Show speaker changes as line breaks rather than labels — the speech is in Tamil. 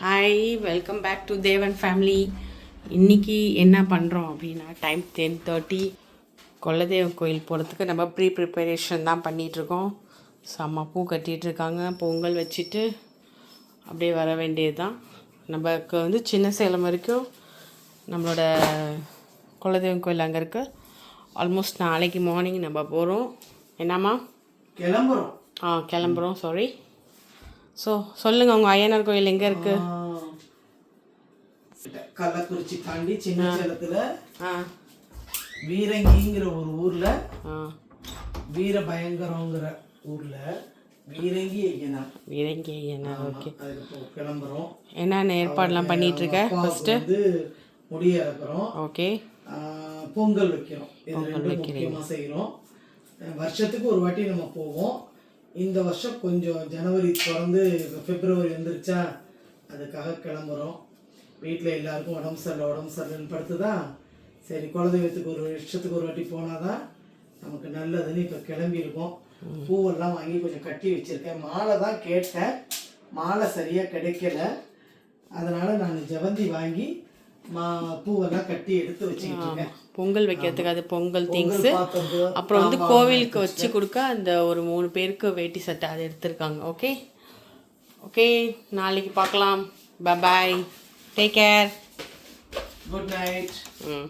Hi welcome back to Devan family இன்னைக்கு என்ன பண்ணுறோம் அப்படின்னா டைம் டென் தேர்ட்டி கொலதெய்வம் கோயில் போகிறதுக்கு நம்ம ப்ரீ ப்ரிப்பரேஷன் தான் பண்ணிகிட்ருக்கோம் செம்ம பூ கட்டிகிட்டு இருக்காங்க பொங்கல் வச்சுட்டு அப்படியே வர வேண்டியது தான் நமக்கு வந்து சின்ன சேலம் வரைக்கும் நம்மளோட குலதெய்வம் கோயில் அங்கே இருக்கு. ஆல்மோஸ்ட் நாளைக்கு மார்னிங் நம்ம போகிறோம் என்னம்மா?
கிளம்புறோம்.
ஆ கிளம்புறோம். சாரி ஸோ சொல்லுங்கள் உங்கள் ஐயனார் கோயில் எங்கே இருக்குது
கள்ளக்குறிச்சி தாண்டி சின்ன சேலத்துல
ஆ.
வீரங்கிங்கிற ஒரு ஊர்ல
ஆ.
வீர பயங்கரங்கிற ஊர்ல வீரங்கி ஐயனார்.
வீரங்கி ஐயனார் ஓகே.
கிளம்புறோம்.
என்னென்ன ஏற்பாடுலாம் பண்ணிட்டு இருக்க
அப்பாவுக்கு வந்து முடி இறக்குறோம்
ஓகே.
பொங்கல் வைக்கிறோம். ரெண்டும் முக்கியமா செய்கிறோம் வருஷத்துக்கு ஒரு வாட்டி நம்ம போவோம். இந்த வருஷம் கொஞ்சம் ஜனவரி தொடர்ந்து இப்ப பிப்ரவரி வந்துருச்சா? அதுக்காக கிளம்புறோம். வீட்டில் எல்லாருக்கும் உடம்பு சரியில்லை உடம்பு சரியில்லைன்னு படுத்துதான் சரி குலதெய்வத்துக்கு ஒரு வருஷத்துக்கு ஒரு வாட்டி போனாதான் நமக்கு நல்லதுன்னு இப்போ கிளம்பியிருக்கோம். பூவெல்லாம் வாங்கி கொஞ்சம் கட்டி வச்சிருக்கேன். மாலை தான் கேட்டேன். மாலை சரியாக கிடைக்கல. அதனால நான் ஜெவந்தி வாங்கி பூவெல்லாம் கட்டி எடுத்து வச்சுக்கிட்டு
பொங்கல் வைக்கிறதுக்கு அது பொங்கல் திங்ஸு. அப்புறம் வந்து கோவிலுக்கு வச்சு கொடுக்க அந்த ஒரு மூணு பேருக்கு வேட்டி சட்டை அதை எடுத்திருக்காங்க. ஓகே ஓகே நாளைக்கு பார்க்கலாம். Bye take care
good night
ம்.